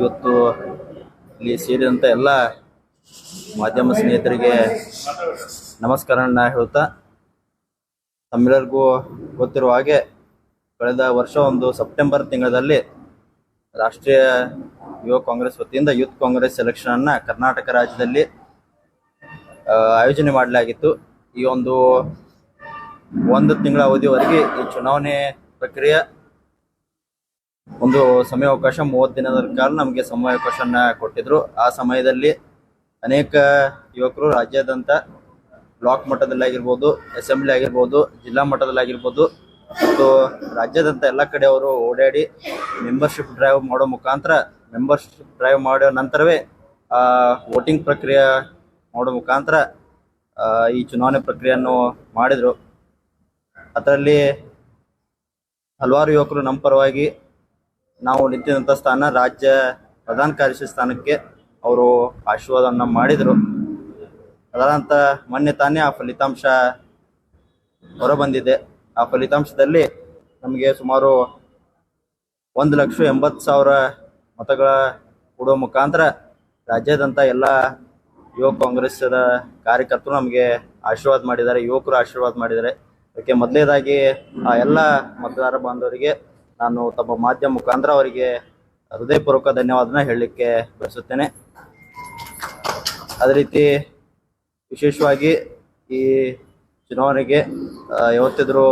ಇವತ್ತು ಇಲ್ಲಿ ಸೇರಿದಂಥ ಎಲ್ಲ ಮಾಧ್ಯಮ ಸ್ನೇಹಿತರಿಗೆ ನಮಸ್ಕಾರನ ಹೇಳ್ತಾ, ತಮ್ಮೆಲ್ಲರಿಗೂ ಗೊತ್ತಿರುವ ಹಾಗೆ ಕಳೆದ ವರ್ಷ ಒಂದು ಸೆಪ್ಟೆಂಬರ್ ತಿಂಗಳಲ್ಲಿ ರಾಷ್ಟ್ರೀಯ ಯುವ ಕಾಂಗ್ರೆಸ್ ವತಿಯಿಂದ ಯೂತ್ ಕಾಂಗ್ರೆಸ್ ಎಲೆಕ್ಷನ್ ಅನ್ನ ಕರ್ನಾಟಕ ರಾಜ್ಯದಲ್ಲಿ ಆಯೋಜನೆ ಮಾಡಲಾಗಿತ್ತು. ಈ ಒಂದು ಒಂದು ತಿಂಗಳ ಅವಧಿವರೆಗೆ ಈ ಚುನಾವಣೆ ಪ್ರಕ್ರಿಯೆ ಒಂದು ಸಮಯಾವಕಾಶ ಮೂವತ್ತು ದಿನದ ಕಾಲ ನಮಗೆ ಸಮಯಾವಕಾಶನ ಕೊಟ್ಟಿದ್ರು. ಆ ಸಮಯದಲ್ಲಿ ಅನೇಕ ಯುವಕರು ರಾಜ್ಯಾದ್ಯಂತ ಬ್ಲಾಕ್ ಮಟ್ಟದಲ್ಲಿ ಆಗಿರ್ಬೋದು ಅಸೆಂಬ್ಲಿ ಆಗಿರ್ಬೋದು ಜಿಲ್ಲಾ ಮಟ್ಟದಲ್ಲಿ ಆಗಿರ್ಬೋದು ಮತ್ತು ರಾಜ್ಯಾದ್ಯಂತ ಎಲ್ಲ ಕಡೆ ಅವರು ಓಡಾಡಿ ಮೆಂಬರ್ಶಿಪ್ ಡ್ರೈವ್ ಮಾಡೋ ಮುಖಾಂತರ ಮೆಂಬರ್ಶಿಪ್ ಡ್ರೈವ್ ಮಾಡೋ ನಂತರವೇ ವೋಟಿಂಗ್ ಪ್ರಕ್ರಿಯೆ ಮಾಡೋ ಮುಖಾಂತರ ಆ, ಈ ಚುನಾವಣೆ ಪ್ರಕ್ರಿಯೆಯನ್ನು ಮಾಡಿದರು. ಅದರಲ್ಲಿ ಹಲವಾರು ಯುವಕರು ನಮ್ಮ ಪರವಾಗಿ ನಾವು ನಿಂತಿದ್ದಂಥ ಸ್ಥಾನ ರಾಜ್ಯ ಪ್ರಧಾನ ಕಾರ್ಯದರ್ಶಿ ಸ್ಥಾನಕ್ಕೆ ಅವರು ಆಶೀರ್ವಾದವನ್ನು ಮಾಡಿದರು. ಅದರಂತ ಮೊನ್ನೆ ತಾನೇ ಆ ಫಲಿತಾಂಶ ಹೊರಬಂದಿದೆ. ಆ ಫಲಿತಾಂಶದಲ್ಲಿ ನಮಗೆ ಸುಮಾರು ಒಂದು ಲಕ್ಷ ಎಂಬತ್ತು ಸಾವಿರ ಮತಗಳ ಕೊಡುವ ಮುಖಾಂತರ ರಾಜ್ಯಾದ್ಯಂತ ಎಲ್ಲ ಯುವ ಕಾಂಗ್ರೆಸ್ದ ಕಾರ್ಯಕರ್ತರು ನಮಗೆ ಆಶೀರ್ವಾದ ಮಾಡಿದ್ದಾರೆ. ಯುವಕರು ಆಶೀರ್ವಾದ ಮಾಡಿದ್ದಾರೆ. ಅದಕ್ಕೆ ಮೊದಲನೇದಾಗಿ ಆ ಎಲ್ಲ ಮತದಾರ ಬಾಂಧವರಿಗೆ ನಾನು ತಮ್ಮ ಮಾಧ್ಯಮ ಮುಖಾಂತರ ಅವರಿಗೆ ಹೃದಯಪೂರ್ವಕ ಧನ್ಯವಾದನ ಹೇಳಲಿಕ್ಕೆ ಬಯಸುತ್ತೇನೆ. ಅದೇ ರೀತಿ ವಿಶೇಷವಾಗಿ ಈ ಚುನಾವಣೆಗೆ ಯಾವತ್ತಿದ್ರು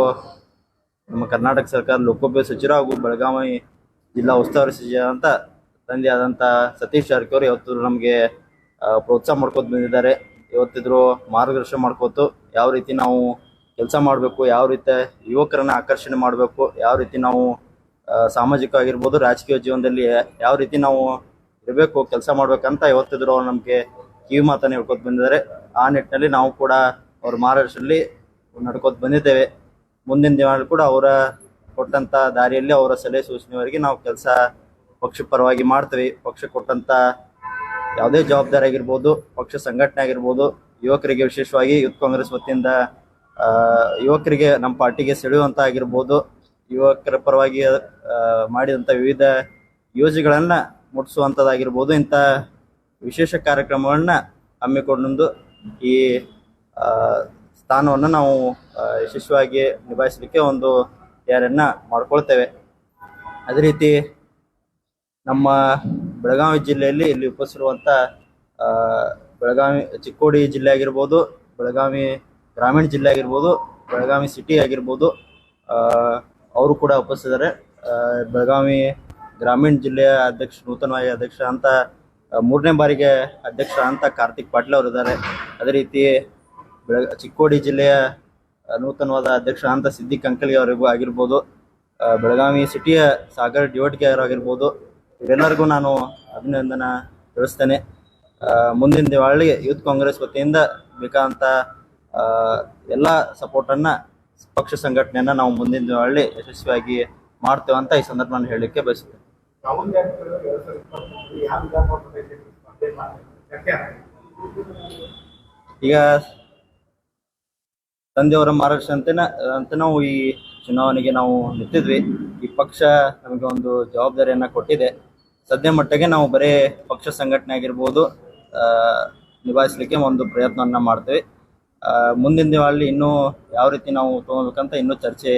ನಮ್ಮ ಕರ್ನಾಟಕ ಸರ್ಕಾರ ಲೋಕೋಪಯೋಗಿ ಸಚಿವರು ಹಾಗೂ ಬೆಳಗಾವಿ ಜಿಲ್ಲಾ ಉಸ್ತುವಾರಿ ಸಚಿವ ಅಂತ ತಂದೆ ಆದಂಥ ಸತೀಶ್ ಜಾರಕಿಹೊಳಿ ಯಾವತ್ತಿದ್ರು ನಮಗೆ ಪ್ರೋತ್ಸಾಹ ಮಾಡ್ಕೊತ ಬಂದಿದ್ದಾರೆ. ಯಾವತ್ತಿದ್ರು ಮಾರ್ಗದರ್ಶನ ಮಾಡ್ಕೋತು ಯಾವ ರೀತಿ ನಾವು ಕೆಲಸ ಮಾಡಬೇಕು, ಯಾವ ರೀತಿ ಯುವಕರನ್ನ ಆಕರ್ಷಣೆ ಮಾಡಬೇಕು, ಯಾವ ರೀತಿ ನಾವು ಆ, ಸಾಮಾಜಿಕವಾಗಿರ್ಬೋದು ರಾಜಕೀಯ ಜೀವನದಲ್ಲಿ ಯಾವ ರೀತಿ ನಾವು ಇರಬೇಕು ಕೆಲಸ ಮಾಡ್ಬೇಕಂತ ಇವತ್ತಿದ್ರು ಅವ್ರು ನಮಗೆ ಕಿವಿ ಮಾತನ್ನು ಹೇಳ್ಕೊತ ಬಂದಿದ್ದಾರೆ. ಆ ನಿಟ್ಟಿನಲ್ಲಿ ನಾವು ಕೂಡ ಅವ್ರ ಮಾರ್ಗದರ್ಶನದಲ್ಲಿ ನಡ್ಕೋತ ಬಂದಿದ್ದೇವೆ. ಮುಂದಿನ ದಿನಗಳಲ್ಲಿ ಕೂಡ ಅವರ ಕೊಟ್ಟಂತ ದಾರಿಯಲ್ಲಿ ಅವರ ಸಲಹೆ ಸೂಚನೆವರೆಗೆ ನಾವು ಕೆಲಸ ಪಕ್ಷ ಪರವಾಗಿ ಮಾಡ್ತೀವಿ. ಪಕ್ಷ ಕೊಟ್ಟಂತ ಯಾವುದೇ ಜವಾಬ್ದಾರಿ ಆಗಿರ್ಬೋದು ಪಕ್ಷ ಸಂಘಟನೆ ಆಗಿರ್ಬೋದು ಯುವಕರಿಗೆ ವಿಶೇಷವಾಗಿ ಯೂತ್ ಕಾಂಗ್ರೆಸ್ ವತಿಯಿಂದ ಯುವಕರಿಗೆ ನಮ್ಮ ಪಾರ್ಟಿಗೆ ಸೆಳೆಯುವಂತ ಆಗಿರ್ಬೋದು ಯುವಕರ ಪರವಾಗಿ ಮಾಡಿದಂಥ ವಿವಿಧ ಯೋಜನೆಗಳನ್ನ ಮುಟ್ಟಿಸುವಂಥದ್ದಾಗಿರ್ಬೋದು ಇಂಥ ವಿಶೇಷ ಕಾರ್ಯಕ್ರಮಗಳನ್ನ ಹಮ್ಮಿಕೊಂಡು ಈ ಸ್ಥಾನವನ್ನು ನಾವು ಯಶಸ್ವಿಯಾಗಿ ನಿಭಾಯಿಸಲಿಕ್ಕೆ ಒಂದು ತಯಾರಿಯನ್ನ ಮಾಡ್ಕೊಳ್ತೇವೆ. ಅದೇ ರೀತಿ ನಮ್ಮ ಬೆಳಗಾವಿ ಜಿಲ್ಲೆಯಲ್ಲಿ ಇಲ್ಲಿ ಉಪಸ್ಥಿರುವಂಥ ಬೆಳಗಾವಿ, ಚಿಕ್ಕೋಡಿ ಜಿಲ್ಲೆ ಆಗಿರ್ಬೋದು, ಬೆಳಗಾವಿ ಗ್ರಾಮೀಣ ಜಿಲ್ಲೆ ಆಗಿರ್ಬೋದು, ಬೆಳಗಾವಿ ಸಿಟಿ ಆಗಿರ್ಬೋದು ಅವರು ಕೂಡ ಒಪ್ಪಿಸಿದ್ದಾರೆ ಬೆಳಗಾವಿ ಗ್ರಾಮೀಣ ಜಿಲ್ಲೆಯ ಅಧ್ಯಕ್ಷ, ನೂತನವಾಗಿ ಅಧ್ಯಕ್ಷ ಅಂತ ಮೂರನೇ ಬಾರಿಗೆ ಅಧ್ಯಕ್ಷ ಅಂತ ಕಾರ್ತಿಕ್ ಪಾಟೀಲ್ ಅವರು ಇದ್ದಾರೆ. ಅದೇ ರೀತಿ ಬೆಳಗ ಚಿಕ್ಕೋಡಿ ಜಿಲ್ಲೆಯ ನೂತನವಾದ ಅಧ್ಯಕ್ಷ ಅಂತ ಸಿದ್ದಿ ಅಂಕಲ್ಗೆ ಅವರಿಗೂ ಆಗಿರ್ಬೋದು. ಬೆಳಗಾವಿ ಸಿಟಿಯ ಸಾಗರ್ ಡಿವೋಟ್ಗೆ ಅವರು ಆಗಿರ್ಬೋದು. ಇವರೆಲ್ಲರಿಗೂ ನಾನು ಅಭಿನಂದನ ತಿಳಿಸ್ತೇನೆ. ಮುಂದಿನ ದಿವಾಳಿ ಯೂತ್ ಕಾಂಗ್ರೆಸ್ ವತಿಯಿಂದ ಬೇಕಾದಂಥ ಎಲ್ಲ ಸಪೋರ್ಟನ್ನು ಪಕ್ಷ ಸಂಘಟನೆಯನ್ನ ನಾವು ಮುಂದಿನ ದಿವಾಳಿ ಯಶಸ್ವಿಯಾಗಿ ಮಾಡ್ತೇವೆ ಅಂತ ಈ ಸಂದರ್ಭ ನಾನು ಹೇಳಲಿಕ್ಕೆ ಬಯಸುತ್ತೇನೆ. ಈಗ ತಂದೆಯವರ ಮಾರ್ಗದರ್ಶನ ಅಂತ ನಾವು ಈ ಚುನಾವಣೆಗೆ ನಾವು ನಿಂತಿದ್ವಿ. ಈ ಪಕ್ಷ ನಮಗೆ ಒಂದು ಜವಾಬ್ದಾರಿಯನ್ನ ಕೊಟ್ಟಿದೆ. ಸದ್ಯ ಮಟ್ಟಿಗೆ ನಾವು ಬರೀ ಪಕ್ಷ ಸಂಘಟನೆ ಆಗಿರ್ಬೋದು ನಿಭಾಯಿಸಲಿಕ್ಕೆ ಒಂದು ಪ್ರಯತ್ನವನ್ನ ಮಾಡ್ತೀವಿ. ಮುಂದಿನ ದಿನಗಳಲ್ಲಿ ಇನ್ನೂ ಯಾವ ರೀತಿ ನಾವು ತಗೋಬೇಕಂತ ಇನ್ನೂ ಚರ್ಚೆ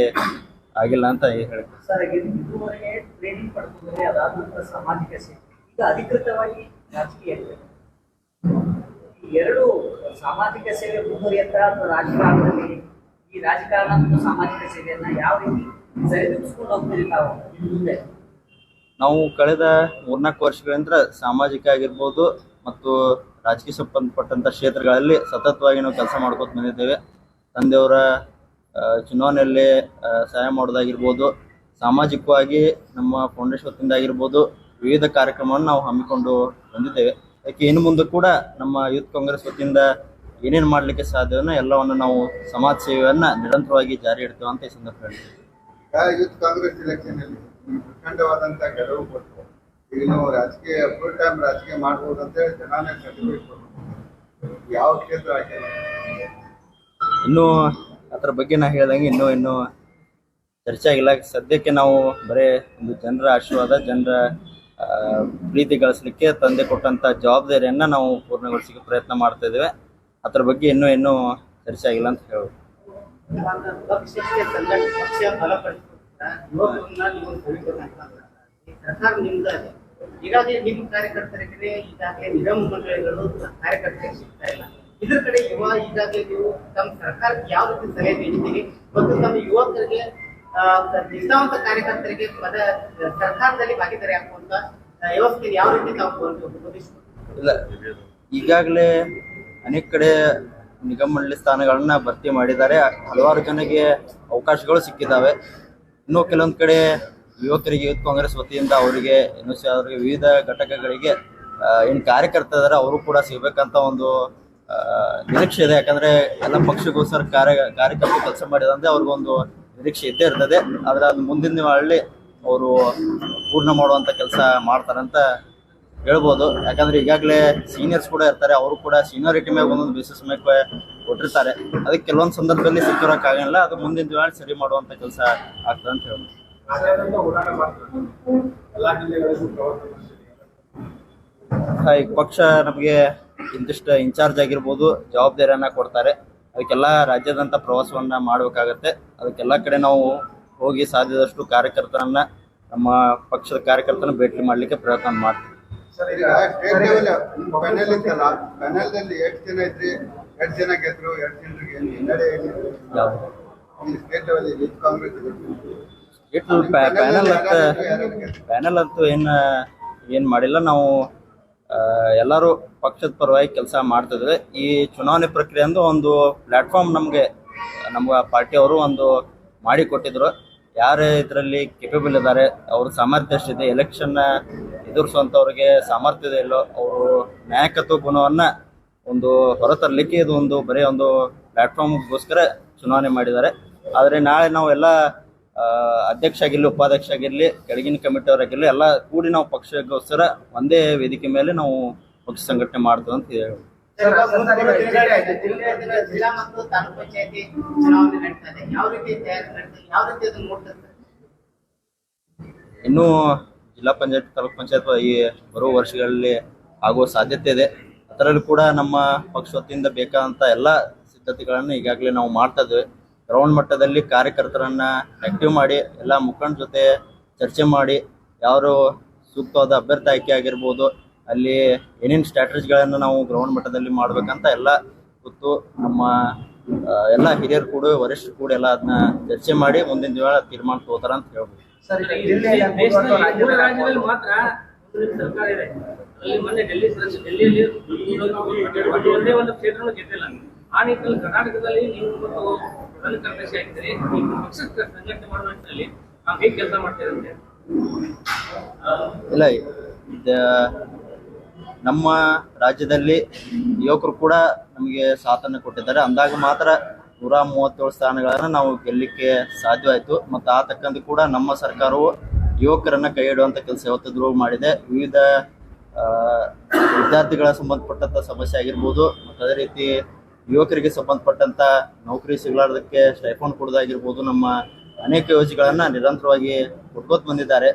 ಆಗಿಲ್ಲ ಅಂತ ಹೇಳಿ. ಸರ್ ಇದುವರೆಗೆ ಟ್ರೈನಿಂಗ್ ಪಡ್ಕೊಂಡ್ರೆ ಅದಾದ ನಂತರ ಸಾಮಾಜಿಕ ಸೇವೆ. ಈಗ ಅಧಿಕೃತವಾಗಿ ರಾಜಕೀಯ ಎರಡು ಸಾಮಾಜಿಕ ಸೇವೆ ಮುಂದುವರಿಯತ್ತ ಅಥವಾ ರಾಜಕಾರಣದಲ್ಲಿ ಈ ರಾಜಕಾರಣ ಮತ್ತು ಸಾಮಾಜಿಕ ಸೇವೆಯನ್ನ ಯಾವ ರೀತಿ ಸರಿದೂಗಿಸ್ಕೊಂಡು ಹೋಗ್ತೀರಿ ತಾವು? ಮುಂದೆ? ನಾವು ಕಳೆದ ಮೂರ್ನಾಲ್ಕು ವರ್ಷಗಳಿಂದ ಸಾಮಾಜಿಕ ಆಗಿರ್ಬೋದು ಮತ್ತು ರಾಜಕೀಯ ಸಂಬಂಧಪಟ್ಟಂತ ಕ್ಷೇತ್ರಗಳಲ್ಲಿ ಸತತವಾಗಿ ನಾವು ಕೆಲಸ ಮಾಡ್ಕೋತ ಬಂದಿದ್ದೇವೆ. ತಂದೆಯವರ ಚುನಾವಣೆಯಲ್ಲಿ ಸಹಾಯ ಮಾಡೋದಾಗಿರ್ಬೋದು, ಸಾಮಾಜಿಕವಾಗಿ ನಮ್ಮ ಫೌಂಡೇಶನ್ ವತಿಯಿಂದ ಆಗಿರ್ಬೋದು, ವಿವಿಧ ಕಾರ್ಯಕ್ರಮವನ್ನು ನಾವು ಹಮ್ಮಿಕೊಂಡು ಬಂದಿದ್ದೇವೆ. ಯಾಕೆ, ಇನ್ನು ಮುಂದೆ ಕೂಡ ನಮ್ಮ ಯೂತ್ ಕಾಂಗ್ರೆಸ್ ವತಿಯಿಂದ ಏನೇನು ಮಾಡಲಿಕ್ಕೆ ಸಾಧ್ಯವನ್ನ ಎಲ್ಲವನ್ನು ನಾವು ಸಮಾಜ ಸೇವೆಯನ್ನ ನಿರಂತರವಾಗಿ ಜಾರಿ ಇಡ್ತೇವೆ ಅಂತ ಈ ಸಂದರ್ಭ ಹೇಳ್ತೀವಿ ಯೂತ್ ಕಾಂಗ್ರೆಸ್ ಪ್ರಚಂಡವಾದಂತ ಗೆಲುವು ಕೊಟ್ಟು ಈಗ ನಾವು ರಾಜಕೀಯ ಫುಲ್ ಟೈಮ್ ರಾಜಕೀಯ ಮಾಡ್ಬೋದು ಅಂತ ಹೇಳಿ ಜನಾನೇ ಸರ್ಟಿಫಿಕೇಟ್ ಯಾವ ಕ್ಷೇತ್ರ ಆಯ್ಕೆ ಇನ್ನೂ ಅದ್ರ ಬಗ್ಗೆ ನಾ ಹೇಳ್ದಂಗೆ ಇನ್ನೂ ಇನ್ನೂ ಚರ್ಚೆ ಆಗಿಲ್ಲ. ಸದ್ಯಕ್ಕೆ ನಾವು ಬರೇ ಒಂದು ಜನರ ಆಶೀರ್ವಾದ ಜನರ ಪ್ರೀತಿ ಗಳಿಸ್ಲಿಕ್ಕೆ ತಂದೆ ಕೊಟ್ಟಂತ ಜವಾಬ್ದಾರಿಯನ್ನ ನಾವು ಪೂರ್ಣಗೊಳಿಸಲಿಕ್ಕೆ ಪ್ರಯತ್ನ ಮಾಡ್ತಾ ಇದ್ದೇವೆ. ಅದ್ರ ಬಗ್ಗೆ ಇನ್ನೂ ಇನ್ನೂ ಚರ್ಚೆ ಆಗಿಲ್ಲ ಅಂತ ಈ ಸರ್ಕಾರ ಈಗಾಗಲೇ ನಿಮ್ಮ ಕಾರ್ಯಕರ್ತರಿಗೆ ಈಗಾಗಲೇ ನಿಗಮ ಮಂಡಳಿಗಳು ಕಾರ್ಯಕರ್ತರಿಗೆ ಸಿಗ್ತಾ ಇಲ್ಲ. ಇದ್ರ ಕಡೆ ಯುವ, ಈಗಾಗಲೇ ನೀವು ತಮ್ಮ ಸರ್ಕಾರಕ್ಕೆ ಯಾವ ರೀತಿ ಸಲಹೆ ನೀಡಿದ್ದೀರಿ ಮತ್ತು ತಮ್ಮ ಯುವಕರಿಗೆ ನಿಷ್ಠಾವಂತ ಕಾರ್ಯಕರ್ತರಿಗೆ ಪದ, ಸರ್ಕಾರದಲ್ಲಿ ಭಾಗಿದಾರಿ ಹಾಕುವಂತ ವ್ಯವಸ್ಥೆ ಯಾವ ರೀತಿ ತಾವು ಇಲ್ಲ. ಈಗಾಗಲೇ ಅನೇಕ ಕಡೆ ನಿಗಮ ಮಂಡಳಿ ಸ್ಥಾನಗಳನ್ನ ಭರ್ತಿ ಮಾಡಿದ್ದಾರೆ. ಹಲವಾರು ಜನಗೆ ಅವಕಾಶಗಳು ಸಿಕ್ಕಿದ್ದಾವೆ ಇನ್ನು ಕೆಲವೊಂದು ಕಡೆ ಯುವಕರಿಗೆ ಯೂತ್ ಕಾಂಗ್ರೆಸ್ ವತಿಯಿಂದ ಅವರಿಗೆ ಅವರಿಗೆ ವಿವಿಧ ಘಟಕಗಳಿಗೆ ಏನು ಕಾರ್ಯಕರ್ತ ಇದ್ದಾರೆ ಅವರು ಕೂಡ ಸಿಗಬೇಕಂತ ಒಂದು ನಿರೀಕ್ಷೆ ಇದೆ. ಯಾಕಂದ್ರೆ ಎಲ್ಲ ಪಕ್ಷಕ್ಕೋಸ್ಕರ ಕಾರ್ಯ, ಕಾರ್ಯಕರ್ತರು ಕೆಲಸ ಮಾಡಿದಂತೆ ಅವ್ರಿಗೊಂದು ನಿರೀಕ್ಷೆ ಇದ್ದೇ ಇರ್ತದೆ. ಆದ್ರೆ ಅದು ಮುಂದಿನ ದಿನಗಳಲ್ಲಿ ಅವರು ಪೂರ್ಣ ಮಾಡುವಂತ ಕೆಲಸ ಮಾಡ್ತಾರಂತ ಹೇಳ್ಬೋದು. ಯಾಕಂದ್ರೆ ಈಗಾಗಲೇ ಸೀನಿಯರ್ಸ್ ಕೂಡ ಇರ್ತಾರೆ. ಅವರು ಕೂಡ ಸೀನಿಯಾರಿಟಿ ಮೇಲೆ ಒಂದೊಂದು ಬೇಸಿಸ್ ಮೇಲೆ ಕೊಟ್ಟಿರ್ತಾರೆ. ಅದಕ್ಕೆ ಕೆಲವೊಂದು ಸಂದರ್ಭದಲ್ಲಿ ಸಿಕ್ಕಿರೋಕ್ಕಾಗಲ್ಲ ಅದು ಮುಂದಿನ ದಿನ ಸರಿ ಮಾಡುವಂತ ಕೆಲಸ ಆಗ್ತದೆ ಅಂತ ಹೇಳ್ಬೋದು. ರಾಜ್ಯಾದ್ಯಂತ ಓಡಾಟ ಮಾಡ್ತಾರೆ. ಎಲ್ಲಾ ಜಿಲ್ಲೆಗಳಿಗೂ ಪ್ರವಾಸ ಆ, ಈ ಪಕ್ಷ ನಮಗೆ ಇಂತಿಷ್ಟು ಇನ್ಚಾರ್ಜ್ ಆಗಿರ್ಬೋದು ಜವಾಬ್ದಾರಿಯನ್ನ ಕೊಡ್ತಾರೆ. ಅದಕ್ಕೆಲ್ಲ ರಾಜ್ಯದಂತ ಪ್ರವಾಸವನ್ನ ಮಾಡಬೇಕಾಗತ್ತೆ. ಅದಕ್ಕೆಲ್ಲ ಕಡೆ ನಾವು ಹೋಗಿ ಸಾಧ್ಯದಷ್ಟು ಕಾರ್ಯಕರ್ತರನ್ನ ನಮ್ಮ ಪಕ್ಷದ ಕಾರ್ಯಕರ್ತನ ಭೇಟಿ ಮಾಡ್ಲಿಕ್ಕೆ ಪ್ರಯತ್ನ ಮಾಡ್ತೀವಿ. ಸರ್ ಈಗ ಸ್ಟೇಟ್ ಲೆವೆಲ್ ಪ್ಯಾನೆಲ್ ಇತ್ತಲ್ಲ ಪ್ಯಾನೆಲ್ದಲ್ಲಿ ಎಷ್ಟು ಜನ ಇಟ್ಟು ಪ್ಯಾನಲ್ ಅಂತ ಪ್ಯಾನಲ್ ಅಂತೂ ಏನು ಏನು ಮಾಡಿಲ್ಲ. ನಾವು ಎಲ್ಲರೂ ಪಕ್ಷದ ಪರವಾಗಿ ಕೆಲಸ ಮಾಡ್ತಿದ್ವಿ. ಈ ಚುನಾವಣೆ ಪ್ರಕ್ರಿಯೆ ಅಂದು ಒಂದು ಪ್ಲಾಟ್ಫಾರ್ಮ್ ನಮಗೆ, ನಮ್ಮ ಪಾರ್ಟಿಯವರು ಒಂದು ಮಾಡಿ ಕೊಟ್ಟಿದ್ರು. ಯಾರೇ ಇದರಲ್ಲಿ ಕೆಪೇಬಲ್ ಇದ್ದಾರೆ, ಅವ್ರ ಸಾಮರ್ಥ್ಯ ಎಷ್ಟಿದೆ ಎಲೆಕ್ಷನ್ ಎದುರಿಸುವಂಥವ್ರಿಗೆ ಸಾಮರ್ಥ್ಯ ಇದೆ ಇಲ್ಲೋ, ಅವರು ನಾಯಕತ್ವ ಗುಣವನ್ನ ಒಂದು ಹೊರತರಲಿಕ್ಕೆ ಇದು ಒಂದು ಬರೀ ಒಂದು ಪ್ಲಾಟ್ಫಾರ್ಮ್ಗೋಸ್ಕರ ಚುನಾವಣೆ ಮಾಡಿದ್ದಾರೆ. ಆದರೆ ನಾಳೆ ನಾವು ಎಲ್ಲ ಅಧ್ಯಕ್ಷ ಆಗಿರಲಿ ಉಪಾಧ್ಯಕ್ಷ ಆಗಿರ್ಲಿ ಕೆಳಗಿನ ಕಮಿಟಿ ಅವರಾಗಿರ್ಲಿ ಎಲ್ಲ ಕೂಡಿ ನಾವು ಪಕ್ಷಕ್ಕೋಸ್ಕರ ಒಂದೇ ವೇದಿಕೆ ಮೇಲೆ ನಾವು ಪಕ್ಷ ಸಂಘಟನೆ ಮಾಡ್ತೇವೆ ಅಂತ ಹೇಳಿ. ಜಿಲ್ಲೆ ಜಿಲ್ಲಾ ಮತ್ತು ತಾಲೂಕು ಪಂಚಾಯತಿ ಚುನಾವಣೆ ನಡೀತಾ ಇದೆ ಯಾವ ರೀತಿ ತಯಾರಿ ನಡೀತಾ ಯಾವ ರೀತಿ ಅದನ್ನ ನೋಡ್ತಾ ಇದ್ದಾರೆ ಇನ್ನೂ ಜಿಲ್ಲಾ ಪಂಚಾಯತ್ ತಾಲೂಕ್ ಪಂಚಾಯತ್ ಈ ಬರುವ ವರ್ಷಗಳಲ್ಲಿ ಆಗುವ ಸಾಧ್ಯತೆ ಇದೆ. ಅದರಲ್ಲೂ ಕೂಡ ನಮ್ಮ ಪಕ್ಷ ವತಿಯಿಂದ ಬೇಕಾದಂತ ಎಲ್ಲ ಸಿದ್ಧತೆಗಳನ್ನು ಈಗಾಗಲೇ ನಾವು ಮಾಡ್ತಾ ಇದ್ದೇವೆ. ಗ್ರೌಂಡ್ ಮಟ್ಟದಲ್ಲಿ ಕಾರ್ಯಕರ್ತರನ್ನ ಆಕ್ಟಿವ್ ಮಾಡಿ ಎಲ್ಲ ಮುಖಂಡ ಜೊತೆ ಚರ್ಚೆ ಮಾಡಿ ಯಾರು ಸೂಕ್ತವಾದ ಅಭ್ಯರ್ಥಿ ಆಯ್ಕೆ ಆಗಿರ್ಬೋದು ಅಲ್ಲಿ ಏನೇನು ಸ್ಟ್ರಾಟಜಿಗಳನ್ನು ನಾವು ಗ್ರೌಂಡ್ ಮಟ್ಟದಲ್ಲಿ ಮಾಡ್ಬೇಕಂತ ಎಲ್ಲ ಗೊತ್ತು ನಮ್ಮ ಎಲ್ಲ ಹಿರಿಯರು ಕೂಡ ವರಿಷ್ಠರು ಕೂಡ ಎಲ್ಲ ಅದನ್ನ ಚರ್ಚೆ ಮಾಡಿ ಮುಂದಿನ ದಿನ ತೀರ್ಮಾನ ತಗೋತಾರ ಅಂತ ಹೇಳ್ಬೋದು ಆ ನಿಟ್ಟಿನಲ್ಲಿ ಕರ್ನಾಟಕದಲ್ಲಿ ನೀವು ಪ್ರಧಾನ ಕಾರ್ಯದರ್ಶಿ ಆಗಿದ್ದರೆ ಪಕ್ಷಕ್ಕೆ ಸಂಘಟನೆ ಮಾಡುವ ನಿಟ್ಟಿನಲ್ಲಿ ಕೆಲಸ ಇಲ್ಲ ನಮ್ಮ ರಾಜ್ಯದಲ್ಲಿ ಯುವಕರು ಕೂಡ ನಮಗೆ ಸಾಥನ್ನು ಕೊಟ್ಟಿದ್ದಾರೆ. ಅಂದಾಗ ಮಾತ್ರ ನೂರ ಮೂವತ್ತೇಳು ಸ್ಥಾನಗಳನ್ನು ನಾವು ಗೆಲ್ಲಲಿಕ್ಕೆ ಸಾಧ್ಯವಾಯಿತು. ಮತ್ತು ಆ ತಕ್ಕಂತೆ ಕೂಡ ನಮ್ಮ ಸರ್ಕಾರವು ಯುವಕರನ್ನು ಕೈ ಹಿಡುವಂಥ ಕೆಲಸ ಯಾವತ್ತಿದ್ರು ಮಾಡಿದೆ. ವಿವಿಧ ವಿದ್ಯಾರ್ಥಿಗಳ ಸಂಬಂಧಪಟ್ಟಂಥ ಸಮಸ್ಯೆ ಆಗಿರ್ಬೋದು, ಮತ್ತು ಅದೇ ರೀತಿ ಯುವಕರಿಗೆ ಸಂಬಂಧಪಟ್ಟಂತ ನೌಕರಿ ಸಿಗಲಾರ್ದಕ್ಕೆ ಸ್ಟೈಫೋನ್ ಕೊಡೋದಾಗಿರ್ಬೋದು ನಮ್ಮ ಅನೇಕ ಯೋಜನೆಗಳನ್ನ ನಿರಂತರವಾಗಿ ಕೊಟ್ಕೋತ ಬಂದಿದ್ದಾರೆ.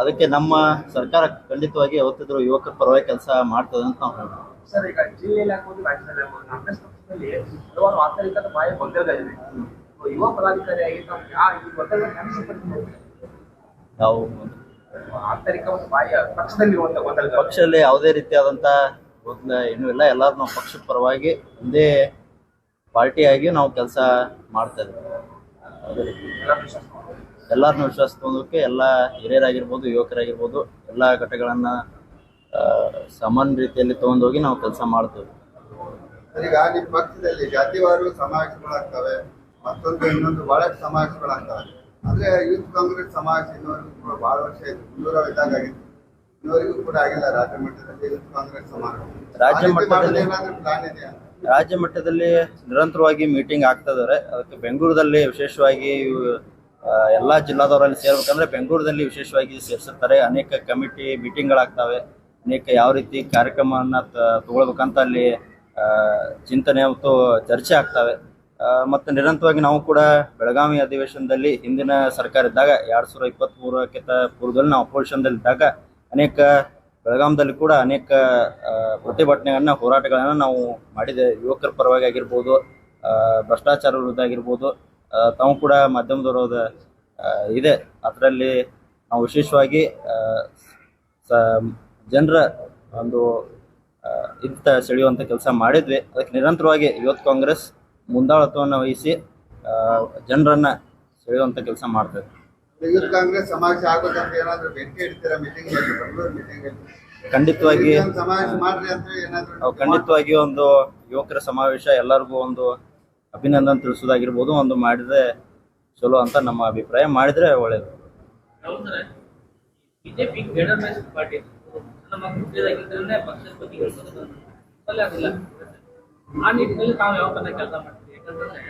ಅದಕ್ಕೆ ನಮ್ಮ ಸರ್ಕಾರ ಖಂಡಿತವಾಗಿ ಯಾವತ್ತಿದ್ರು ಯುವಕರ ಪರವಾಗಿ ಕೆಲಸ ಮಾಡ್ತದೆ ಅಂತ ನಾವು ಹೇಳ್ಬೋದು. ಸರ್ ಈಗ ಜಿಲ್ಲೆಯಲ್ಲಿ ಆಗ್ಬೋದು ರಾಜ್ಯದಲ್ಲಿ ಆಗ್ಬೋದು ಕಾಂಗ್ರೆಸ್ ಪಕ್ಷದಲ್ಲಿ ಹಲವಾರು ಆಂತರಿಕದ ಬಾಯ ಗೊಂದಲಗಳಿವೆ ಯುವ ಪದಾಧಿಕಾರಿಯಾಗಿ ತಾವು ಯಾವ ಈ ಗೊಂದಲ ಅನಿಸಿಪಡಿಸಬಹುದು ನಾವು ಆಂತರಿಕ ಒಂದು ಬಾಯ ಪಕ್ಷದಲ್ಲಿರುವಂತ ಗೊಂದಲಗಳು ಪಕ್ಷದಲ್ಲಿ ಯಾವುದೇ ರೀತಿಯಾದಂಥ ಗೊಂದಲ ಏನೂ ಇಲ್ಲ. ಎಲ್ಲರೂ ನಾವು ಪಕ್ಷದ ಪರವಾಗಿ ಒಂದೇ ಪಾರ್ಟಿಯಾಗಿ ನಾವು ಕೆಲಸ ಮಾಡ್ತಾ ಇದ್ದೀವಿ ಎಲ್ಲರನ್ನೂ ವಿಶ್ವಾಸ ತಗೊಂಡೋಕೆ ಎಲ್ಲ ಹಿರಿಯರಾಗಿರ್ಬೋದು ಯುವಕರಾಗಿರ್ಬೋದು ಎಲ್ಲ ಘಟಕಗಳನ್ನ ಆ, ಸಮಾನ ರೀತಿಯಲ್ಲಿ ತಗೊಂಡೋಗಿ ನಾವು ಕೆಲಸ ಮಾಡ್ತೇವೆ ಈಗ ನಿಮ್ಮ ಪಕ್ಷದಲ್ಲಿ ಜಾತಿವಾರು ಸಮಾವೇಶಗಳಾಗ್ತವೆ ಮತ್ತೊಂದು ಇನ್ನೊಂದು ಬಹಳಷ್ಟು ಸಮಾವೇಶಗಳಾಗ್ತವೆ. ಅಂದ್ರೆ ಯೂತ್ ಕಾಂಗ್ರೆಸ್ ಸಮಾವೇಶ ಇನ್ನೊಂದು ಬಹಳ ವರ್ಷ ಆಯ್ತು. ಮುನ್ನೂರ ಇನ್ನೂವರೆಗೂ ಕೂಡ ಆಗಿಲ್ಲ ರಾಜ್ಯ ಮಟ್ಟದಲ್ಲಿ ಕಾಂಗ್ರೆಸ್ ರಾಜ್ಯ ಮಟ್ಟದಲ್ಲಿ- ಏನಾದ್ರೂ ಪ್ಲಾನ್ ಇದೆಯಾ? ರಾಜ್ಯ ಮಟ್ಟದಲ್ಲಿ ನಿರಂತರವಾಗಿ ಮೀಟಿಂಗ್ ಆಗ್ತಾ ಇದಾರೆ. ಅದಕ್ಕೆ ಬೆಂಗಳೂರಲ್ಲಿ ವಿಶೇಷವಾಗಿ ಎಲ್ಲ ಜಿಲ್ಲಾದವರಲ್ಲಿ ಸೇರ್ಬೇಕಂದ್ರೆ ಬೆಂಗಳೂರಲ್ಲಿ ವಿಶೇಷವಾಗಿ ಸೇರಿಸಿರ್ತಾರೆ. ಅನೇಕ ಕಮಿಟಿ ಮೀಟಿಂಗ್ಗಳಾಗ್ತವೆ ಅನೇಕ ಯಾವ ರೀತಿ ಕಾರ್ಯಕ್ರಮವನ್ನ ತಗೊಳ್ಬೇಕಂತ ಅಲ್ಲಿ ಚಿಂತನೆ ಮತ್ತು ಚರ್ಚೆ ಆಗ್ತವೆ. ಮತ್ತು ಮತ್ತೆ ನಿರಂತರವಾಗಿ ನಾವು ಕೂಡ ಬೆಳಗಾವಿ ಅಧಿವೇಶನದಲ್ಲಿ ಹಿಂದಿನ ಸರ್ಕಾರ ಇದ್ದಾಗ ಎರಡ್ ಸಾವಿರದ ಇಪ್ಪತ್ತ್ ಮೂರಕ್ಕಿಂತ ಪೂರ್ವದಲ್ಲಿ ನಾವು ಅಪೋಸಿಷನ್ದಲ್ಲಿ ಇದ್ದಾಗ ಅನೇಕ ಬೆಳಗಾಂದಲ್ಲಿ ಕೂಡ ಅನೇಕ ಪ್ರತಿಭಟನೆಗಳನ್ನ, ಹೋರಾಟಗಳನ್ನ ನಾವು ಮಾಡಿದೆ. ಯುವಕರ ಪರವಾಗಿ ಆಗಿರ್ಬೋದು ಭ್ರಷ್ಟಾಚಾರ ವಿರುದ್ಧ ಆಗಿರ್ಬೋದು ತಾವು ಕೂಡ ಮಾಧ್ಯಮದವರದ ಇದೆ. ಅದರಲ್ಲಿ ನಾವು ವಿಶೇಷವಾಗಿ ಜನರ ಒಂದು ಇಂಥ ಸೆಳೆಯುವಂಥ ಕೆಲಸ ಮಾಡಿದ್ವಿ. ಅದಕ್ಕೆ ನಿರಂತರವಾಗಿ ಯುವತ್ ಕಾಂಗ್ರೆಸ್ ಮುಂದಾಳತ್ವವನ್ನು ವಹಿಸಿ ಜನರನ್ನ ಸೆಳೆಯುವಂಥ ಕೆಲಸ ಮಾಡ್ತೇವೆ ಯೂತ್ ಕಾಂಗ್ರೆಸ್ ಸಮಾವೇಶ ಆಗ್ಬೇಕಂತ ಏನಾದ್ರು ಬೆಂಕಿ ಇಡ್ತೀರಾ ಮೀಟಿಂಗ್ ಬೆಂಗಳೂರು ಮೀಟಿಂಗ್ ಖಂಡಿತವಾಗಿ. ಸಮಾವೇಶ ಮಾಡ್ರಿ ಅಂತ ಏನಾದ್ರು ನಾವು ಖಂಡಿತವಾಗಿ ಒಂದು ಯುವಕರ ಸಮಾವೇಶ ಎಲ್ಲರಿಗೂ ಒಂದು ಅಭಿನಂದನೆ ತಿಳಿಸೋದಾಗಿರ್ಬೋದು ಒಂದು ಮಾಡಿದ್ರೆ ಚಲೋ ಅಂತ ನಮ್ಮ ಅಭಿಪ್ರಾಯ. ಮಾಡಿದ್ರೆ ಒಳ್ಳೇದು. ಬಿಜೆಪಿ ಆ ನಿಟ್ಟಿನಲ್ಲಿ ತಾವು ಯಾವ ಕೆಲಸ ಮಾಡ್ತೀವಿ ಯಾಕಂತಂದ್ರೆ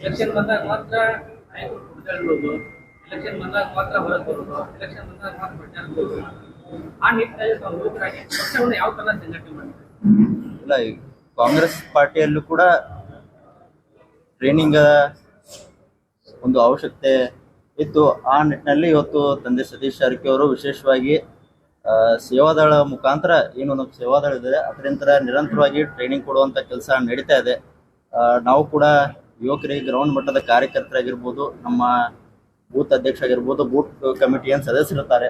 ಎಲೆಕ್ಷನ್ ಬಂದಾಗ ಮಾತ್ರ ನಾಯಕರು ಎಲೆಕ್ಷನ್ ಬಂದಾಗ ಮಾತ್ರ ಹೊರಗೆ ಬರೋದು ಇಲೆಕ್ಷನ್ ಬಂದಾಗ ಮಾತ್ರ ಪ್ರಚಾರ ಆ ನಿಟ್ಟಿನಲ್ಲಿ ತಾವು ಪಕ್ಷವನ್ನು ಯಾವ ಥರ ಸಂಘಟನೆ ಮಾಡಿದ್ದಾರೆ ಇಲ್ಲ ಕಾಂಗ್ರೆಸ್ ಪಾರ್ಟಿಯಲ್ಲೂ ಕೂಡ ಟ್ರೈನಿಂಗ್ ಒಂದು ಅವಶ್ಯಕತೆ ಇತ್ತು. ಆ ನಿಟ್ಟಿನಲ್ಲಿ ಇವತ್ತು ತಂದೆ ಸತೀಶ್ ಜಾರಕಿ ಅವರು ವಿಶೇಷವಾಗಿ ಸೇವಾದಳ ಮುಖಾಂತರ ಏನು ನಮ್ಮ ಸೇವಾದಳ ಇದೆ ಅದರಿಂದ ನಿರಂತರವಾಗಿ ಟ್ರೈನಿಂಗ್ ಕೊಡುವಂತ ಕೆಲಸ ನಡೀತಾ ಇದೆ. ನಾವು ಕೂಡ ಯುವಕರಿಗೆ ಗ್ರೌಂಡ್ ಮಟ್ಟದ ಕಾರ್ಯಕರ್ತರಾಗಿರ್ಬೋದು, ನಮ್ಮ ಬೂತ್ ಅಧ್ಯಕ್ಷ ಆಗಿರ್ಬೋದು, ಬೂತ್ ಕಮಿಟಿ ಏನು ಸದಸ್ಯರಿರ್ತಾರೆ.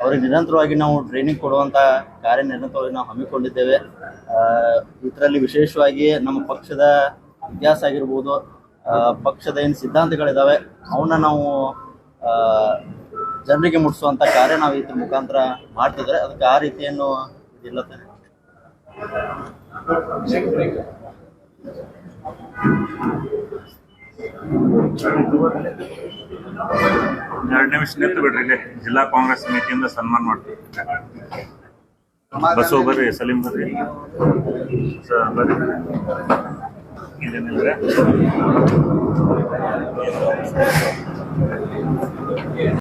ಅವರಿಗೆ ನಿರಂತರವಾಗಿ ನಾವು ಟ್ರೈನಿಂಗ್ ಕೊಡುವಂತ ಕಾರ್ಯ ನಿರಂತರವಾಗಿ ನಾವು ಹಮ್ಮಿಕೊಂಡಿದ್ದೇವೆ. ಇದರಲ್ಲಿ ವಿಶೇಷವಾಗಿ ನಮ್ಮ ಪಕ್ಷದ ಇತಿಹಾಸ ಆಗಿರ್ಬೋದು ಪಕ್ಷದ ಏನು ಸಿದ್ಧಾಂತಗಳಿದ್ದಾವೆ ಅವನ್ನ ನಾವು ಜನರಿಗೆ ಮುಟ್ಟಿಸುವಂಥ ಕಾರ್ಯ ನಾವು ಇದ್ರ ಮುಖಾಂತರ ಮಾಡ್ತಿದ್ರೆ ಅದಕ್ಕೆ ಆ ರೀತಿಯನ್ನು ಇಲ್ಲ ತಾನೆ. ಎರಡು ನಿಮಿಷ ನಿಂತು ಬಿಡ್ರಿ ಇಲ್ಲಿ ಜಿಲ್ಲಾ ಕಾಂಗ್ರೆಸ್ ಸಮಿತಿಯಿಂದ ಸನ್ಮಾನ ಮಾಡ್ತೀವಿ. ಬಸ್ ಬರ್ರಿ, ಸಲೀಂ ಬರ್ರಿ. ಬರ್ರಿ. ಇದೇನಿಲ್ಲ